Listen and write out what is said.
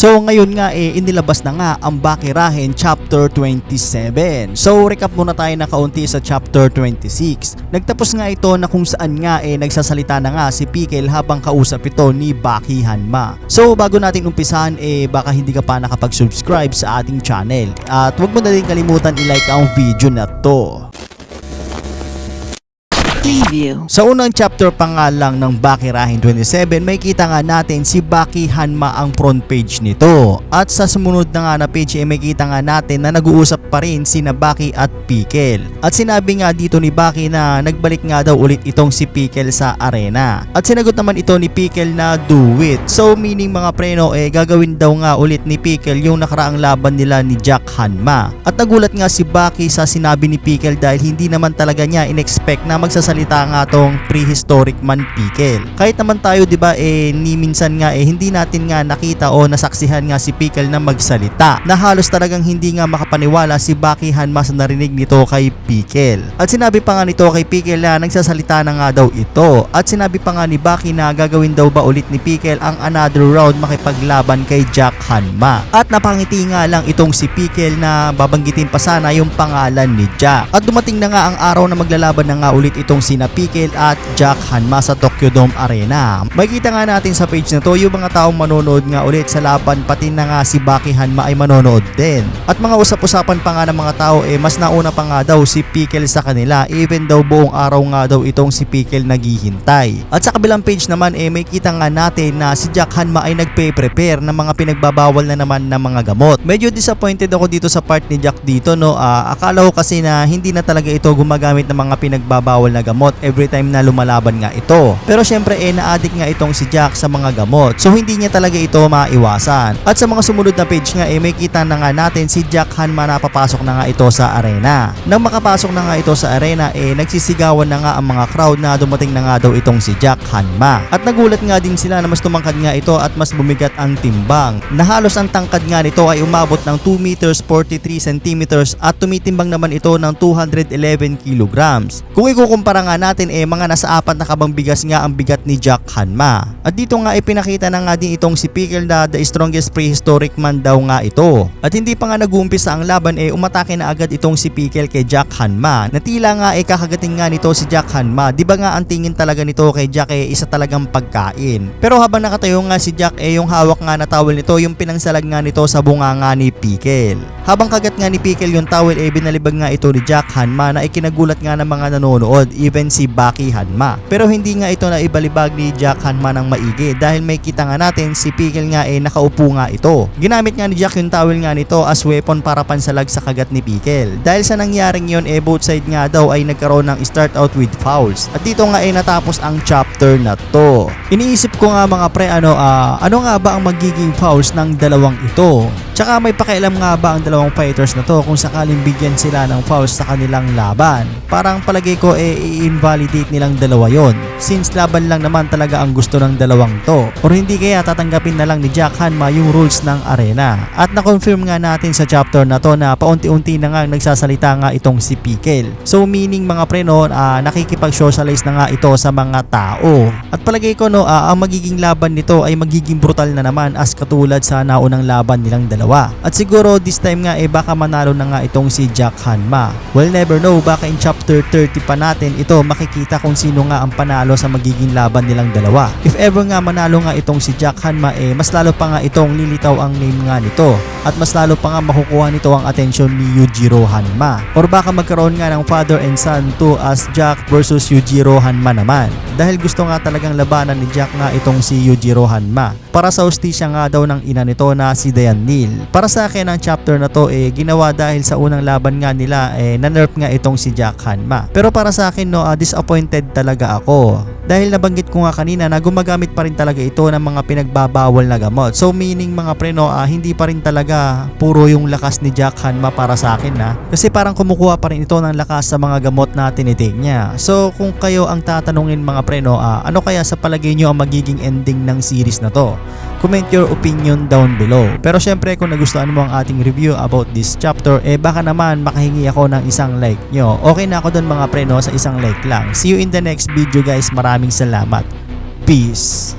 So ngayon nga eh inilabas na nga ang Bakirahen chapter 27. So recap muna tayo na kaunti sa chapter 26. Nagtapos nga ito na kung saan nga eh nagsasalita na nga si Pikel habang kausap ito ni Baki Hanma. So bago natin umpisahan eh baka hindi ka pa nakapag-subscribe sa ating channel. At huwag mo na rin kalimutan i-like ang video na to. Preview. Sa unang chapter pa nga lang ng Bakirahin 27, may kita nga natin si Baki Hanma ang front page nito. At sa sumunod na nga na page, eh, may kita nga natin na nag-uusap pa rin sina Baki at Pikel. At sinabi nga dito ni Baki na nagbalik nga daw ulit itong si Pikel sa arena. At sinagot naman ito ni Pikel na do it. So meaning mga preno, eh gagawin daw nga ulit ni Pikel yung nakaraang laban nila ni Jack Hanma. At nagulat nga si Baki sa sinabi ni Pikel dahil hindi naman talaga niya in-expect na magsasalita nga tong prehistoric man Pikel. Kahit naman tayo 'di ba eh ni minsan nga eh hindi natin nga nakita o nasaksihan nga si Pikel na magsalita. Na halos talagang hindi nga makapaniwala si Baki Hanma sa narinig nito kay Pikel. At sinabi pa nga nito kay Pikel na nagsasalita na nga daw ito. At sinabi pa nga ni Baki na gagawin daw ba ulit ni Pikel ang another round makipaglaban kay Jack Hanma. At napangiti nga lang itong si Pikel na babanggitin pa sana yung pangalan ni Jack. At dumating na nga ang araw na maglalaban na nga ulit itong sina Pikel at Jack Hanma sa Tokyo Dome Arena. Makikita nga natin sa page na to yung mga taong manonood nga ulit sa laban pati na nga si Baki Hanma ay manonood din. At mga usap-usapan pa nga ng mga tao eh mas nauna pa nga daw si Pikel sa kanila even daw buong araw nga daw itong si Pikel naghihintay. At sa kabilang page naman eh may kita nga natin na si Jack Hanma ay nagpe-prepare ng mga pinagbabawal na naman ng mga gamot. Medyo disappointed ako dito sa part ni Jack dito no. Ah, akala ko kasi na hindi na talaga ito gumagamit ng mga pinagbabawal na gamot every time na lumalaban nga ito. Pero syempre eh na-addict nga itong si Jack sa mga gamot. So hindi niya talaga ito maiwasan. At sa mga sumunod na page nga eh may kita na nga natin si Jack Hanma na papasok na nga ito sa arena. Nang makapasok na nga ito sa arena eh nagsisigawan na nga ang mga crowd na dumating na nga daw itong si Jack Hanma. At nagulat nga din sila na mas tumangkad nga ito at mas bumigat ang timbang. Na halos ang tangkad nga nito ay umabot ng 2 meters 43 centimeters at tumitimbang naman ito ng 211 kilograms. Kung ikukumpara nga natin eh mga nasa apat na kabang bigas nga ang bigat ni Jack Hanma. At dito nga ipinakita na nga din itong si Pickle na the strongest prehistoric man daw nga ito. At hindi pa nga nag-uumpisa ang laban eh umatake na agad itong si Pickle kay Jack Hanma. Na tila nga eh kakagating nga nito si Jack Hanma. Di ba nga ang tingin talaga nito kay Jack eh isa talagang pagkain. Pero habang nakatayo nga si Jack eh yung hawak nga na towel nito yung pinangsalag nga nito sa bunga nga ni Pickle. Habang kagat nga ni Pickle yung towel eh binalibag nga ito ni Jack Hanma na ikinagulat nga ng mga nanonood even si Baki Hanma. Pero hindi nga ito na ibalibag ni Jack Hanma ng maigi dahil may kita nga natin si Pickle nga eh nakaupo nga ito. Ginamit nga ni Jack yung towel nga nito as weapon para pansalag sa kagat ni Pickle. Dahil sa nangyaring yon eh both side nga daw ay nagkaroon ng start out with fouls. At dito nga eh natapos ang chapter na to. Iniisip ko nga mga pre ano ah, ano nga ba ang magiging fouls ng dalawang ito? Tsaka may pakialam nga ba ang dalawang fighters na to kung sakaling bigyan sila ng fouls sa kanilang laban? Parang palagay ko eh i-invalidate nilang dalawa yon since laban lang naman talaga ang gusto ng dalawang to. Or hindi kaya tatanggapin na lang ni Jack Hanma yung rules ng arena. At na-confirm nga natin sa chapter na to na paunti-unti na nga nagsasalita nga itong si Pikel. So meaning mga pre no, ah, nakikipag-socialize na nga ito sa mga tao. At palagay ko no, ah, ang magiging laban nito ay magiging brutal na naman as katulad sa naunang laban nilang dalawa. At siguro this time nga eh baka manalo na nga itong si Jack Hanma. Well never know, baka in chapter 30 pa natin ito makikita kung sino nga ang panalo sa magiging laban nilang dalawa. If ever nga manalo nga itong si Jack Hanma eh mas lalo pa nga itong lilitaw ang name nga nito at mas lalo pa nga makukuha nito ang atensyon ni Yujiro Hanma. Or baka magkaroon nga ng father and son to as Jack versus Yujiro Hanma naman. Dahil gusto nga talagang labanan ni Jack nga itong si Yujiro Hanma. Para sa hostisya nga daw ng ina nito na si Dayan Neal. Para sa akin ang chapter na to eh ginawa dahil sa unang laban nga nila eh na-nerf nga itong si Jack Hanma. Pero para sa akin no, ah, disappointed talaga ako. Dahil nabanggit ko nga kanina na gumagamit pa rin talaga ito ng mga pinagbabawal na gamot. So meaning mga preno, ah, hindi pa rin talaga puro yung lakas ni Jack Hanma para sa akin na. Kasi parang kumukuha pa rin ito ng lakas sa mga gamot na tinitig niya. So kung kayo ang tatanungin mga preno, ah, ano kaya sa palagay nyo ang magiging ending ng series na to? Comment your opinion down below. Pero syempre kung nagustuhan mo ang ating review about this chapter, eh baka naman makahingi ako ng isang like nyo. Okay na ako dun mga preno sa isang like lang. See you in the next video guys. Maraming salamat. Peace.